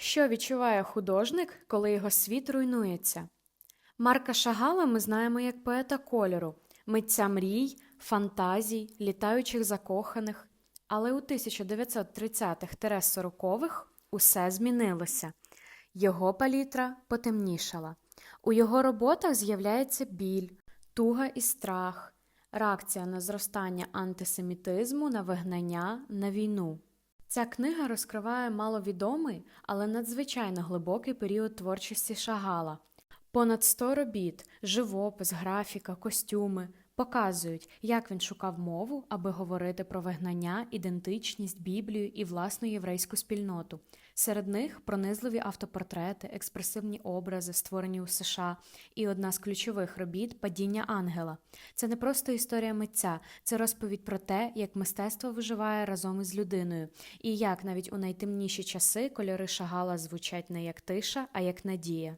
Що відчуває художник, коли його світ руйнується? Марка Шагала ми знаємо як поета кольору, митця мрій, фантазій, літаючих закоханих. Але у 1930-х-40-х усе змінилося. Його палітра потемнішала. У його роботах з'являється біль, туга і страх, реакція на зростання антисемітизму, на вигнання, на війну. Ця книга розкриває маловідомий, але надзвичайно глибокий період творчості Шагала. Понад 100 робіт, живопис, графіка, костюми показують, як він шукав мову, аби говорити про вигнання, ідентичність, Біблію і власну єврейську спільноту. Серед них пронизливі автопортрети, експресивні образи, створені у США, і одна з ключових робіт Падіння ангела. Це не просто історія митця, це розповідь про те, як мистецтво виживає разом із людиною, і як навіть у найтемніші часи кольори шагала звучать не як тиша, а як надія.